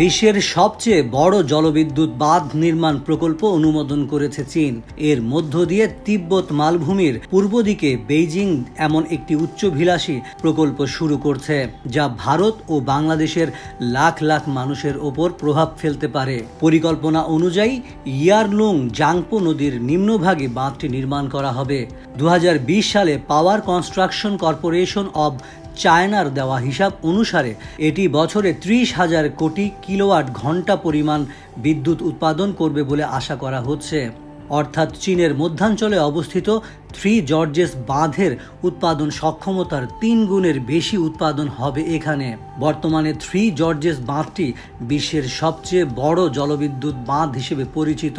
বিশ্বের সবচেয়ে বড় জলবিদ্যুৎ বাঁধ নির্মাণ প্রকল্প অনুমোদন করেছে চীন। এর মধ্য দিয়ে তিব্বত মালভূমির পূর্ব দিকে বেইজিং এমন একটি উচ্চভিলাষী প্রকল্প শুরু করছে, যা ভারত ও বাংলাদেশের লাখ লাখ মানুষের ওপর প্রভাব ফেলতে পারে। পরিকল্পনা অনুযায়ী ইয়ারলুং জাংপো নদীর নিম্নভাগে বাঁধটি নির্মাণ করা হবে। দু হাজার বিশ সালে পাওয়ার কনস্ট্রাকশন কর্পোরেশন অব চায়নার দেওয়া হিসাব অনুসারে এটি বছরে ত্রিশ হাজার কোটি কিলোওয়াট ঘণ্টা পরিমাণ বিদ্যুৎ উৎপাদন করবে বলে আশা করা হচ্ছে। অর্থাৎ চীনের মধ্যাঞ্চলে অবস্থিত থ্রি জর্জেস বাঁধের উৎপাদন সক্ষমতার তিন গুণের বেশি উৎপাদন হবে এখানে। বর্তমানে থ্রি জর্জেস বাঁধটি বিশ্বের সবচেয়ে বড় জলবিদ্যুৎ বাঁধ হিসেবে পরিচিত।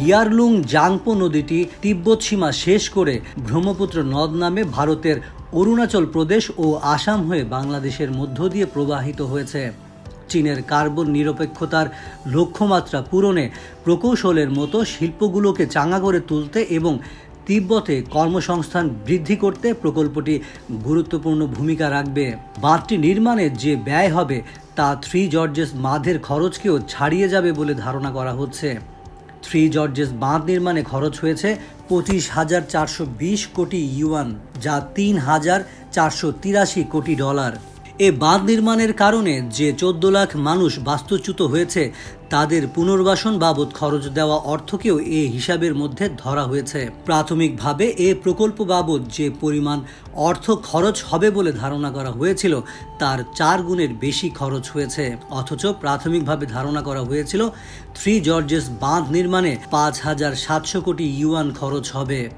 ইয়ারলুং জাংপো নদীটি তিব্বত সীমা শেষ করে ব্রহ্মপুত্র নদ নামে ভারতের অরুণাচল প্রদেশ ও আসাম হয়ে বাংলাদেশের মধ্য দিয়ে প্রবাহিত হয়েছে। চীনের কার্বন নিরপেক্ষতার লক্ষ্যমাত্রা পূরণে প্রকৌশলের মতো শিল্পগুলোকে চাঙা করে তুলতে এবং তিব্বতে কর্মসংস্থান বৃদ্ধি করতে প্রকল্পটি গুরুত্বপূর্ণ ভূমিকা রাখবে। বাঁধটি নির্মাণে যে ব্যয় হবে, তা থ্রি জর্জেস মাধের খরচকেও ছাড়িয়ে যাবে বলে ধারণা করা হচ্ছে। থ্রি জর্জেস বাঁধ নির্মাণে খরচ হয়েছে পঁচিশ হাজার চারশো বিশ কোটি ইউয়ান, যা তিন হাজার চারশো তিরাশি কোটি ডলার। এ বাঁধ নির্মাণের কারণে যে চোদ্দ লাখ মানুষ বাস্তুচ্যুত হয়েছে, তাদের পুনর্বাসন বাবদ খরচ দেওয়া অর্থকেও এ হিসাবের মধ্যে ধরা হয়েছে। প্রাথমিকভাবে এ প্রকল্প বাবদ যে পরিমাণ অর্থ খরচ হবে বলে ধারণা করা হয়েছিল, তার চার গুণের বেশি খরচ হয়েছে। অথচ প্রাথমিকভাবে ধারণা করা হয়েছিল, থ্রি জর্জেস বাঁধ নির্মাণে পাঁচ হাজার সাতশো কোটি ইউয়ান খরচ হবে।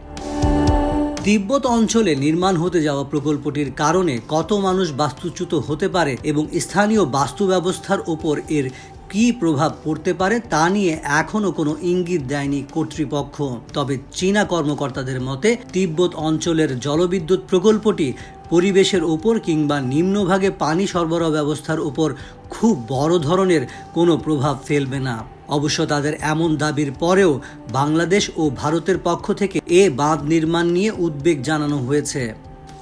তিব্বত অঞ্চলে নির্মাণ হতে যাওয়া প্রকল্পটির কারণে কত মানুষ বাস্তুচ্যুত হতে পারে এবং স্থানীয় বাস্তু ব্যবস্থার ওপর এর কী প্রভাব পড়তে পারে তা নিয়ে এখনও কোনো ইঙ্গিত দেয়নি কর্তৃপক্ষ। তবে চীনা কর্মকর্তাদের মতে, তিব্বত অঞ্চলের জলবিদ্যুৎ প্রকল্পটি পরিবেশের ওপর কিংবা নিম্নভাগে পানি সরবরাহ ব্যবস্থার ওপর খুব বড় ধরনের কোনো প্রভাব ফেলবে না। অবশ্য তাদের এমন দাবির পরেও বাংলাদেশ ও ভারতের পক্ষ থেকে এ বাঁধ নির্মাণ নিয়ে উদ্বেগ জানানো হয়েছে।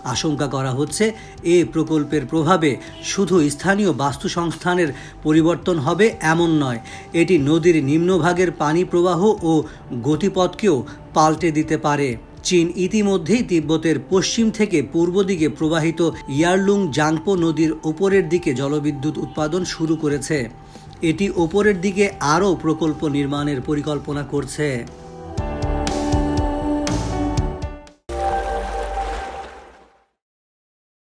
আশঙ্কা করা হচ্ছে এ প্রকল্পের প্রভাবে শুধু স্থানীয় বাস্তুসংস্থানের পরিবর্তন হবে এমন নয়, এটি নদীর নিম্নভাগের পানি প্রবাহ ও গতিপথকেও পাল্টে দিতে পারে। চীন ইতিমধ্যেই তিব্বতের পশ্চিম থেকে পূর্ব দিকে প্রবাহিত ইয়ারলুং জাংপো নদীর ওপরের দিকে জলবিদ্যুৎ উৎপাদন শুরু করেছে। এটি ওপরের দিকে আরও প্রকল্প নির্মাণের পরিকল্পনা করছে।